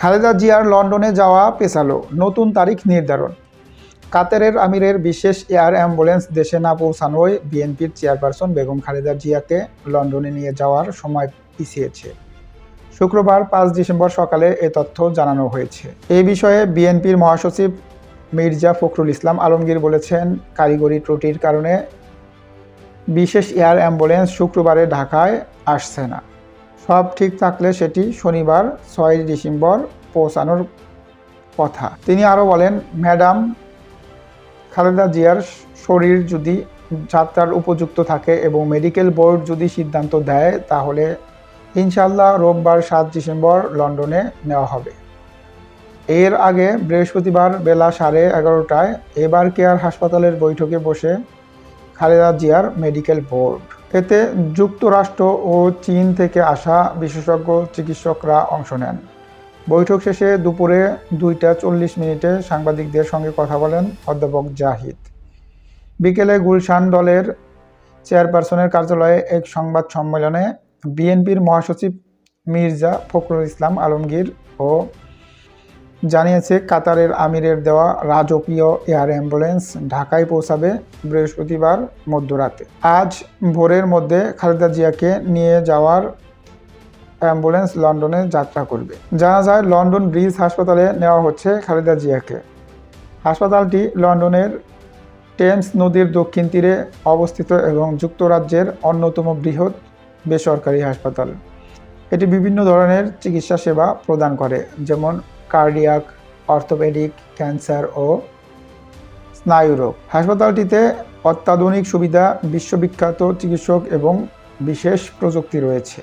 খালেদা জিয়ার লন্ডনে যাওয়া পেছালো নতুন তারিখ নির্ধারণ। কাতারের আমিরের বিশেষ এয়ার অ্যাম্বুলেন্স দেশে না পৌঁছানোয় বিএনপির চেয়ারপারসন বেগম খালেদা জিয়াকে লন্ডনে নিয়ে যাওয়ার সময় পিছিয়েছে। শুক্রবার পাঁচ ডিসেম্বর সকালে এ তথ্য জানানো হয়েছে। এই বিষয়ে বিএনপির মহাসচিব মির্জা ফখরুল ইসলাম আলমগীর বলেছেন, কারিগরি ত্রুটির কারণে বিশেষ এয়ার অ্যাম্বুলেন্স শুক্রবারে ঢাকায় আসছে না। সব ঠিক থাকলে সেটি শনিবার ছয় ডিসেম্বর পৌঁছানোর কথা। তিনি আরও বলেন, ম্যাডাম, খালেদা জিয়ার শরীর যদি যাত্রার উপযুক্ত থাকে এবং মেডিকেল বোর্ড যদি সিদ্ধান্ত দেয়, তাহলে ইনশাল্লাহ রোববার সাত ডিসেম্বর লন্ডনে নেওয়া হবে। এর আগে বৃহস্পতিবার বেলা সাড়ে এগারোটায় এবার কেয়ার হাসপাতালের বৈঠকে বসে খালেদা জিয়ার মেডিকেল বোর্ড। এতে যুক্তরাষ্ট্র ও চীন থেকে আসা বিশেষজ্ঞ চিকিৎসকরা অংশ নেন। বৈঠক শেষে দুপুরে দুইটা চল্লিশ মিনিটে সাংবাদিকদের সঙ্গে কথা বলেন অধ্যাপক জাহিদ। বিকেলে গুলশান দলের চেয়ারপারসনের কার্যালয়ে এক সংবাদ সম্মেলনে বিএনপির মহাসচিব মির্জা ফখরুল ইসলাম আলমগীর ও জানিয়েছে কাতারের আমিরের দেওয়া রাজকীয় এয়ার অ্যাম্বুলেন্স ঢাকায় পৌঁছাবে বৃহস্পতিবার মধ্যরাতে। আজ ভোরের মধ্যে খালেদা জিয়াকে নিয়ে যাওয়ার অ্যাম্বুলেন্স লন্ডনে যাত্রা করবে। জানা যায় লন্ডন ব্রিজ হাসপাতালে নেওয়া হচ্ছে খালেদা জিয়াকে। হাসপাতালটি লন্ডনের টেমস নদীর দক্ষিণ তীরে অবস্থিত এবং যুক্তরাজ্যের অন্যতম বৃহৎ বেসরকারি হাসপাতাল। এটি বিভিন্ন ধরনের চিকিৎসা সেবা প্রদান করে, যেমন কার্ডিয়াক অর্থোপেডিক ক্যান্সার ও স্নায়ুরোগ। হাসপাতালটিতে অত্যাধুনিক সুবিধা বিশ্ববিখ্যাত চিকিৎসক এবং বিশেষ প্রযুক্তি রয়েছে।